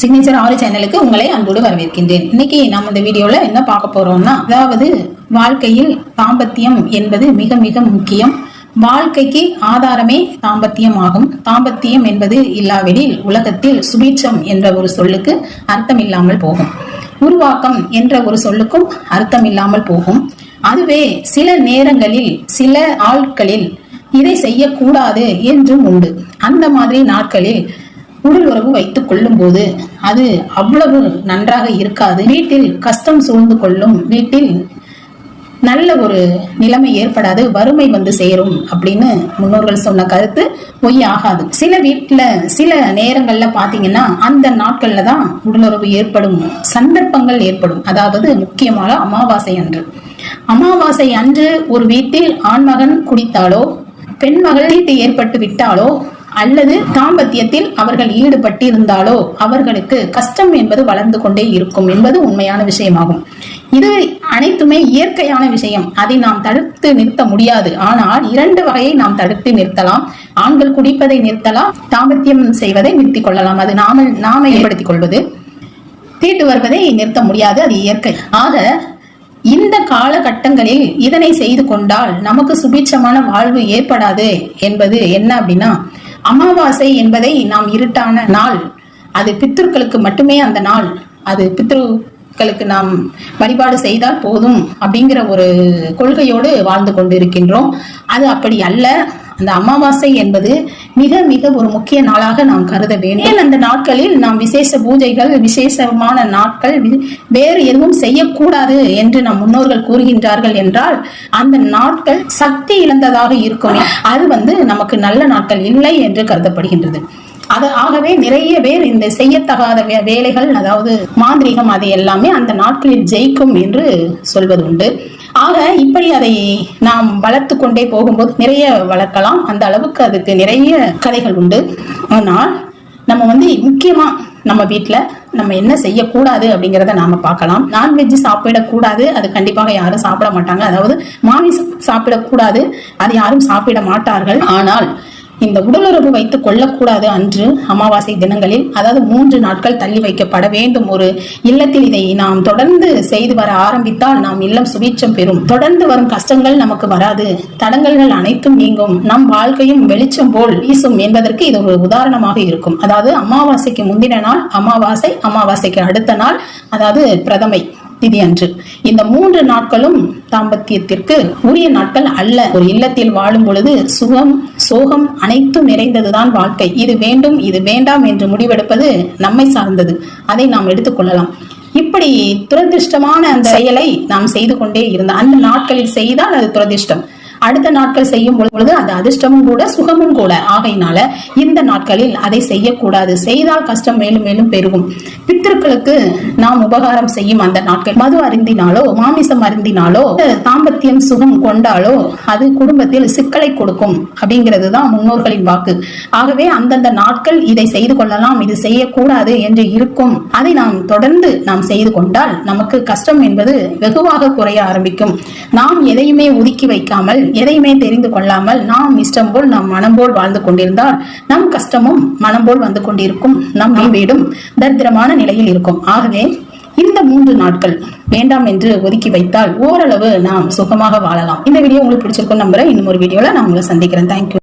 Signature ஆறு சேனலுக்கு உங்களை அன்போடு வரவேற்கின்றேன். இன்னைக்கு நம்ம இந்த வீடியோல என்ன பார்க்க போறோம்னா அதாவது வாழ்க்கையில் தாம்பத்தியம் என்பது மிக மிக முக்கியம். வாழ்க்கைக்கு ஆதாரமே தாம்பத்தியம் ஆகும். தாம்பத்தியம் என்பது இல்லாவிடில் உலகத்தில் சுபீட்சம் என்ற ஒரு சொல்லுக்கு அர்த்தம் இல்லாமல் போகும். உருவாக்கம் என்ற ஒரு சொல்லுக்கும் அர்த்தம் இல்லாமல் போகும். அதுவே சில நேரங்களில் சில ஆட்களில் இதை செய்யக்கூடாது என்றும் உண்டு. அந்த மாதிரி நாட்களில் உடல் உறவு வைத்துக் கொள்ளும் போது அது அவ்வளவு நன்றாக இருக்காது. வீட்டில் கஷ்டம் சூழ்ந்து கொள்ளும். வீட்டில் நல்ல ஒரு நிலைமை ஏற்படாது. வறுமை வந்து சேரும் அப்படின்னு முன்னோர்கள் சொன்ன கருத்து பொய் ஆகாது. சில வீட்டுல சில நேரங்கள்ல பாத்தீங்கன்னா அந்த நாட்களில் தான் உடலுறவு ஏற்படும். சந்தர்ப்பங்கள் ஏற்படும். அதாவது முக்கியமாக அமாவாசை அன்று. அமாவாசை அன்று ஒரு வீட்டில் ஆண்மகன் குடித்தாலோ பெண்மகள் தீட்டு ஏற்பட்டு விட்டாலோ அல்லது தாம்பத்தியத்தில் அவர்கள் ஈடுபட்டிருந்தாலோ அவர்களுக்கு கஷ்டம் என்பது வளர்ந்து கொண்டே இருக்கும் என்பது உண்மையான விஷயமாகும். இது அனைத்துமே இயற்கையான விஷயம். அதை நாம் தடுத்து நிறுத்த முடியாது. ஆனால் இரண்டு வகையை நாம் தடுத்து நிறுத்தலாம். ஆண்கள் குடிப்பதை நிறுத்தலாம். தாம்பத்தியம் செய்வதை நிறுத்திக் கொள்ளலாம். அது நாம நாம ஏற்படுத்திக் கொள்வது. தீட்டு வருவதை நிறுத்த முடியாது. அது இயற்கை. ஆக இந்த காலகட்டங்களில் இதனை செய்து கொண்டால் நமக்கு சுபீட்சமான வாழ்வு ஏற்படாது என்பது என்ன அப்படின்னா அமாவாசை என்பதை நாம் இருட்டான நாள் அது பித்தர்களுக்கு மட்டுமே அந்த நாள் அது பித்ருக்களுக்கு நாம் வழிபாடு செய்தால் போதும் அப்படிங்கிற ஒரு கொள்கையோடு வாழ்ந்து கொண்டு இருக்கின்றோம் அது அப்படி அல்ல. அந்த அமாவாசை என்பது மிக மிக ஒரு முக்கிய நாளாக நாம் கருத வேண்டும். ஏன் அந்த நாட்களில் நாம் விசேஷ பூஜைகள் விசேஷமான நாட்கள் வேறு எதுவும் செய்யக்கூடாது என்று நம் முன்னோர்கள் கூறுகின்றார்கள் என்றால் அந்த நாட்கள் சக்தி இழந்ததாக இருக்கும். அது வந்து நமக்கு நல்ல நாட்கள் இல்லை என்று கருதப்படுகின்றது. அது ஆகவே நிறைய பேர் இந்த செய்யத்தகாத வே- வேலைகள் அதாவது மாந்திரிகம் அது எல்லாமே அந்த நாட்களில் ஜெயிக்கும் என்று சொல்வது உண்டு. ஆக இப்படி அதை நாம் வளர்த்து கொண்டே போகும்போது நிறைய வளர்க்கலாம். அந்த அளவுக்கு அதுக்கு நிறைய கதைகள் உண்டு. ஆனால் நம்ம வந்து முக்கியமா நம்ம வீட்டில் நம்ம என்ன செய்யக்கூடாது அப்படிங்கிறத நாம பார்க்கலாம். நான்வெஜ் சாப்பிடக்கூடாது அது கண்டிப்பாக யாரும் சாப்பிட மாட்டாங்க. அதாவது மாமிசம் சாப்பிடக்கூடாது அது யாரும் சாப்பிட மாட்டார்கள். ஆனால் இந்த உடலுறவு வைத்துக் கொள்ளக்கூடாது அன்று அமாவாசை தினங்களில். அதாவது மூன்று நாட்கள் தள்ளி வைக்கப்பட வேண்டும். ஒரு இல்லத்தில் இதை நாம் தொடர்ந்து செய்து வர ஆரம்பித்தால் நாம் இல்லம் சுபீட்சம் பெறும். தொடர்ந்து வரும் கஷ்டங்கள் நமக்கு வராது. தடங்கல்கள் அனைத்தும் நீங்கும். நம் வாழ்க்கையும் வெளிச்சம் போல் வீசும் என்பதற்கு இது ஒரு உதாரணமாக இருக்கும். அதாவது அமாவாசைக்கு முந்தின நாள் அமாவாசை அமாவாசைக்கு அடுத்த நாள் அதாவது பிரதமை. திதி அன்று இந்த மூன்று நாட்களும் தாம்பத்தியத்திற்கு உரிய நாட்கள் அல்ல. ஒரு இல்லத்தில் வாழும் பொழுது சுகம் சோகம் அனைத்தும் நிறைந்ததுதான் வாழ்க்கை. இது வேண்டும் இது வேண்டாம் என்று முடிவெடுப்பது நம்மை சார்ந்தது. அதை நாம் எடுத்துக்கொள்ளலாம் இப்படி துரதிருஷ்டமான அந்த செயலை நாம் செய்து கொண்டே இருந்த அந்த நாட்களில் செய்தால் அது துரதிர்ஷ்டம். அடுத்த நாட்கள் செய்யும் பொழுது அது அதிர்ஷ்டமும் கூட சுகமும் கூட. ஆகையினால இந்த நாட்களில் அதை செய்யக்கூடாது. செய்தால் கஷ்டம் மேலும் மேலும் பெருகும். பித்திருக்களுக்கு நாம் உபகாரம் செய்யும் அந்த நாட்கள். மது அருந்தினாலோ மாமிசம் அருந்தினாலோ தாம்பத்தியம் சுகம் கொண்டாலோ அது குடும்பத்தில் சிக்கலை கொடுக்கும். அப்படிங்கிறது தான் முன்னோர்களின் வாக்கு. ஆகவே அந்தந்த நாட்கள் இதை செய்து கொள்ளலாம் இது செய்யக்கூடாது என்று இருக்கும். அதை நாம் தொடர்ந்து நாம் செய்து கொண்டால் நமக்கு கஷ்டம் என்பது வெகுவாக குறைய ஆரம்பிக்கும். நாம் எதையுமே ஒதுக்கி வைக்காமல் எதையுமே தெரிந்து கொள்ளாமல் நாம் இஷ்டம் போல் நம் மனம் போல் வாழ்ந்து கொண்டிருந்தால் நம் கஷ்டமும் மனம் போல் வந்து கொண்டிருக்கும். நம் வீடும் தரித்திரமான நிலையில் இருக்கும். ஆகவே இந்த மூன்று நாட்கள் வேண்டாம் என்று ஒதுக்கி வைத்தால் ஓரளவு நாம் சுகமாக வாழலாம். இந்த வீடியோ உங்களுக்கு பிடிச்சிருக்கும் நம்புறேன். இன்னும் ஒரு வீடியோல நான் உங்களை சந்திக்கிறேன். தேங்க்யூ